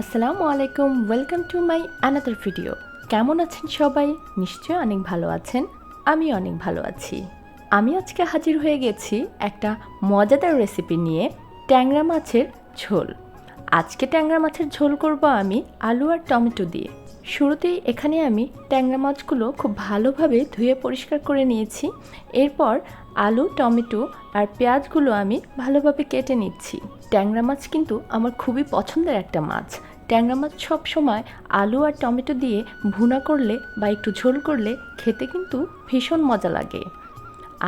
আসসালামু আলাইকুম welcome to my another video কেমন আছেন সবাই? নিশ্চয়ই অনেক ভালো আছেন। আমি অনেক ভালো আছি। আমি আজকে হাজির হয়ে গেছি একটা মজাদার রেসিপি নিয়ে, ট্যাংরা মাছের ঝোল। আজকে ট্যাংরা মাছের ঝোল করব আমি আলু আর টমেটো দিয়ে। শুরুতেই এখানে আমি ট্যাংরা মাছগুলো খুব ভালোভাবে ধুয়ে পরিষ্কার করে নিয়েছি। এরপর আলু, টমেটো আর পেঁয়াজগুলো আমি ভালোভাবে কেটে নিচ্ছি। ট্যাংরা মাছ কিন্তু আমার খুবই পছন্দের একটা মাছ। ট্যাংরা মাছ সব সময় আলু আর টমেটো দিয়ে ভুনা করলে বা একটু ঝোল করলে খেতে কিন্তু ভীষণ মজা লাগে।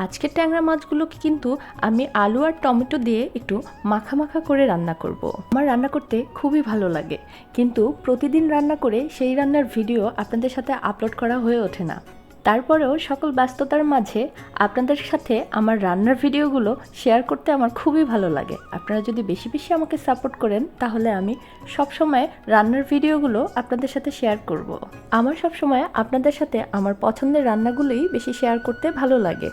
আজকের ট্যাংরা মাছগুলোকে কিন্তু আমি আলু আর টমেটো দিয়ে একটু মাখা মাখা করে রান্না করব। আমার রান্না করতে খুবই ভালো লাগে, কিন্তু প্রতিদিন রান্না করে সেই রান্নার ভিডিও আপনাদের সাথে আপলোড করা হয়ে ওঠে না। তারপরেও সকল ব্যস্ততার মাঝে আপনাদের সাথে আমার রান্নার ভিডিওগুলো শেয়ার করতে আমার খুবই ভালো লাগে। আপনারা যদি বেশি বেশি আমাকে সাপোর্ট করেন, তাহলে আমি সবসময় রান্নার ভিডিওগুলো আপনাদের সাথে শেয়ার করব। আমার সবসময় আপনাদের সাথে আমার পছন্দের রান্নাগুলোই বেশি শেয়ার করতে ভালো লাগে।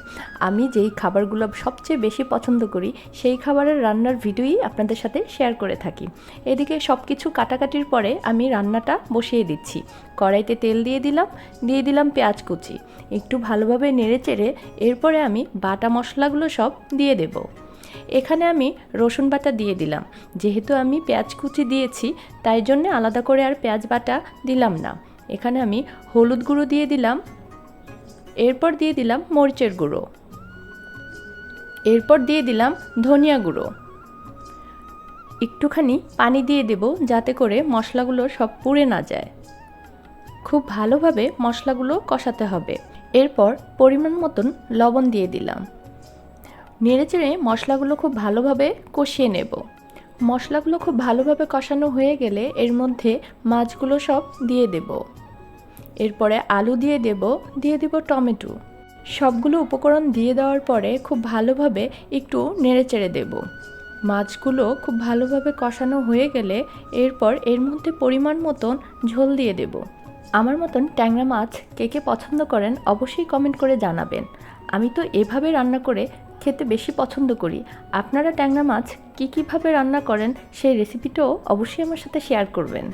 আমি যেই খাবারগুলো সবচেয়ে বেশি পছন্দ করি, সেই খাবারের রান্নার ভিডিওই আপনাদের সাথে শেয়ার করে থাকি। এদিকে সব কিছু কাটাকাটির পরে আমি রান্নাটা বসিয়ে দিচ্ছি। কড়াইতে তেল দিয়ে দিলাম দিয়ে দিলাম পেঁয়াজ কুচি। একটু ভালোভাবে নেড়ে চেড়ে এরপরে আমি বাটা মশলাগুলো সব দিয়ে দেব। এখানে আমি রসুন বাটা দিয়ে দিলাম। যেহেতু আমি পেঁয়াজ কুচি দিয়েছি, তাই জন্যে আলাদা করে আর পেঁয়াজ বাটা দিলাম না। এখানে আমি হলুদ গুঁড়ো দিয়ে দিলাম। এরপর দিয়ে দিলাম মরিচের গুঁড়ো। এরপর দিয়ে দিলাম ধনিয়া গুঁড়ো। একটুখানি পানি দিয়ে দেব যাতে করে মশলাগুলো সব পুড়ে না যায়। খুব ভালোভাবে মশলাগুলো কষাতে হবে। এরপর পরিমাণ মতন লবণ দিয়ে দিলাম। নেড়েচেড়ে মশলাগুলো খুব ভালোভাবে কষিয়ে নেব। মশলাগুলো খুব ভালোভাবে কষানো হয়ে গেলে এর মধ্যে মাছগুলো সব দিয়ে দেব। এরপরে আলু দিয়ে দেব দিয়ে দেব টমেটো। সবগুলো উপকরণ দিয়ে দেওয়ার পরে খুব ভালোভাবে একটু নেড়েচেড়ে দেব। মাছগুলো খুব ভালোভাবে কষানো হয়ে গেলে এরপর এর মধ্যে পরিমাণ মতন ঝোল দিয়ে দেব। আমার মতন ট্যাংরা মাছ কে কে পছন্দ করেন অবশ্যই কমেন্ট করে জানাবেন। আমি তো এভাবে রান্না করে খেতে বেশি পছন্দ করি। আপনারা ট্যাংরা মাছ কী কীভাবে রান্না করেন সেই রেসিপিটাও অবশ্যই আমার সাথে শেয়ার করবেন।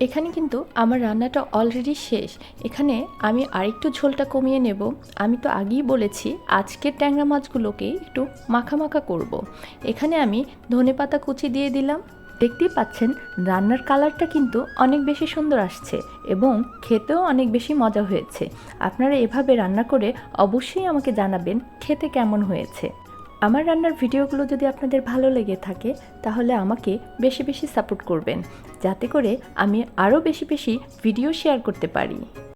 এখানে কিন্তু আমার রান্নাটা অলরেডি শেষ। এখানে আমি আরেকটু ঝোলটা কমিয়ে নেব। আমি তো আগেই বলেছি, আজকের ট্যাংরা মাছগুলোকে একটু মাখা মাখা করব। এখানে আমি ধনেপাতা কুচি দিয়ে দিলাম। দেখতেই পাচ্ছেন, রান্নার কালারটা কিন্তু অনেক বেশি সুন্দর আসছে এবং খেতেও অনেক বেশি মজা হয়েছে। আপনারা এভাবে রান্না করে অবশ্যই আমাকে জানাবেন খেতে কেমন হয়েছে। আমার রান্নার ভিডিওগুলো যদি আপনাদের ভালো লেগে থাকে, তাহলে আমাকে বেশি বেশি সাপোর্ট করবেন, যাতে করে আমি আরও বেশি বেশি ভিডিও শেয়ার করতে পারি।